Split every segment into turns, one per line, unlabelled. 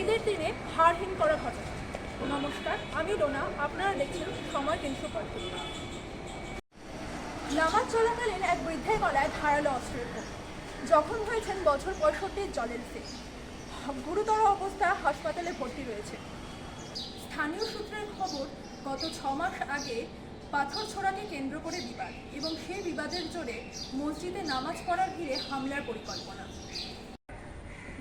ঈদের দিনে হারহীন করা ঘটনা। নমস্কার, আমি রোনা, আপনারা দেখছেন সময় তিনশো পঁয়ত্রিশ নামাজ চলাকালীন এক বৃদ্ধের গলায় ধারালো অস্ত্রের জখম হয়েছেন বছর পঁয়ষট্টির জলের সিং গুরুতর অবস্থা হাসপাতালে ভর্তি রয়েছে। স্থানীয় সূত্রের খবর, গত ছ মাস আগে পাথর ছোড়াকে কেন্দ্র করে বিবাদ এবং সেই বিবাদের জোরে মসজিদে নামাজ পড়ার ভিড়ে হামলার পরিকল্পনা।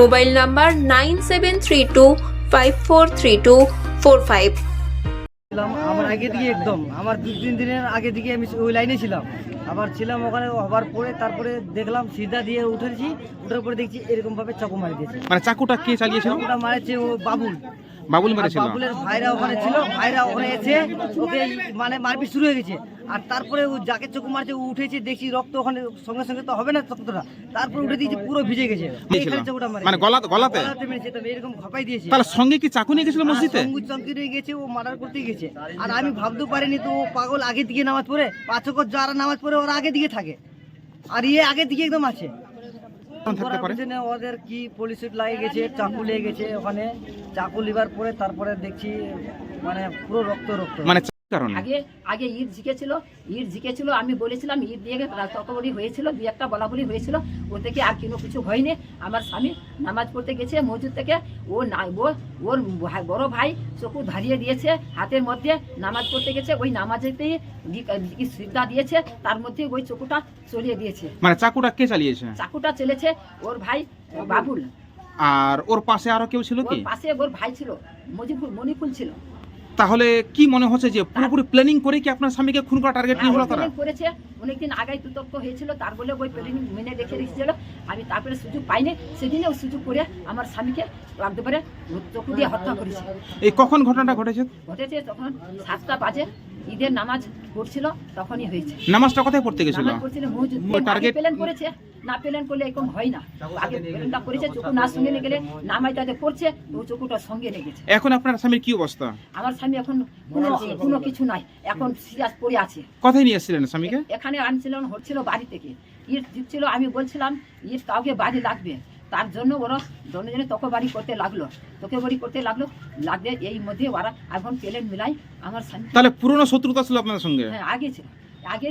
mobile number nine seven three two five four three two four five.
আমার আগে দিকে একদম। আমার দু তিন দিনের আগে দিকে আমি ওই লাইনে ছিলাম। আবার ছিলাম ওখানে হবার পরে তারপরে দেখলাম সিধা দিয়ে উঠেছি উঠার পরে দেখছি এরকম ভাবে চাকু মারি দিয়েছে।
মানে চাকুটা কে চালিয়েছিল?
চাকুটা মারেছে ও বাবুল।
বাবুল মেরেছিল
বাবুলের ভাইরা ওখানে ছিল ভাইরা ওখানে এসে ওকে মানে মারপিট শুরু হয়ে গেছে। আর তারপরে ও যাকে চোখ মারছে উঠেছে দেখছি রক্ত ওখানে সঙ্গে সঙ্গে তো হবে না রক্তটা তারপর উঠে দিয়েছে পুরো ভিজে গেছে।
মানে গলাতে?
গলাতে এরকম ঘাপাই দিয়েছে।
তাহলে সঙ্গে কি চাকু নিয়ে গেছিল মসজিদে?
সঙ্গু চমকিরে গেছে ও মার্ডার করতে গেছে। আর আমি ভাবতে পারিনি তো ও পাগল আগে দিকে নামাজ পড়ে পাঁচক যারা নামাজ পড়ে ওরা আগে দিকে থাকে। আর ইয়ে আগে দিকে একদম আছে।
থাকতে পারে।
ওদের কি পুলিশ লাগে গেছে চাকু লেগে গেছে ওখানে। চাকু লিবার পরে তারপরে দেখছি মানে পুরো রক্ত রক্ত।
মানে কারণে।
আগে আগে ঈদ জিকেছিল ঈদ জিকেছিল আমি বলেছিলাম ঈদ দিয়ে তর্কবলি হয়েছিল দু একটা বলা বলি হয়েছিল ও থেকে আর কোনো কিছু হয়নি। আমার স্বামী নামাজ পড়তে গেছে মসজিদ থেকে ও না ওর বড় ভাই চকু ধারিয়ে দিয়েছে হাতের মধ্যে নামাজ পড়তে গেছে ওই নামাজেতেই শ্রদ্ধা দিয়েছে তার মধ্যে ওই চকুটা চলিয়ে দিয়েছে।
মানে চাকুটা কে চালিয়েছে?
চাকুটা চলেছে ওর ভাই বাবুল।
আর ওর পাশে আরও কেউ ছিল কি?
পাশে ওর ভাই ছিল মজিফুল মণিফুল ছিল।
তাহলে কি মনে হচ্ছে যে পুরোপুরি প্ল্যানিং করে কি আপনার স্বামীকে খুন করা টার্গেট নিয়ে হলো তারা?
করেছে অনেকদিন আগে তুতক্ত হয়েছিল তার বলে ওই প্ল্যানিং মেনে রেখে রেখেছিল আমি তারপরে সুযোগ পাইনি সেদিনে ওই সুযোগ করে আমার স্বামীকে রাখতে পারে চকু দিয়ে হত্যা করেছে।
এই কখন ঘটনাটা ঘটেছে?
ঘটেছে তখন সাতটা বাজে ঈদের নামাজ পড়ছিল তখনই হয়েছে।
নামাজটা কোথায় পড়তে গেছিল? target-
প্ল্যান করেছে না প্ল্যান করলে এরকম হয় না। আগে প্ল্যানটা করেছে চকু না সঙ্গে নিয়ে গেলে নামাজটাতে পড়ছে ও চকুটা সঙ্গে নিয়ে গেছে।
এখন আপনার স্বামীর কি অবস্থা?
আমার স্বামী এখন কোনো কোনো কিছু নাই এখন সিরিয়াস পড়ে আছে।
কোথায় নিয়ে এসেছিলেন স্বামীকে?
এখানে আনছিলেন হচ্ছিল বাড়ি থেকে। ইট দিচ্ছিল আমি বলছিলাম ইট কাউকে বাড়ি লাগবে। তার জন্য ওরা জনে তোকে বাড়ি করতে লাগল। তোকে বাড়ি করতে লাগল লাগবে এই মধ্যে ওরা এখন প্লেন মিলাই আমার স্বামী
তাহলে পুরনো শত্রুতা ছিল আপনার সঙ্গে?
হ্যাঁ আগে ছিল। আগে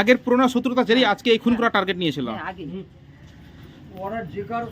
আগের পুরোনো শত্রুতা জেরেই আজকে এই খুন করা টার্গেট নিয়েছিল।
হ্যাঁ আগে।
ওরা যে কারও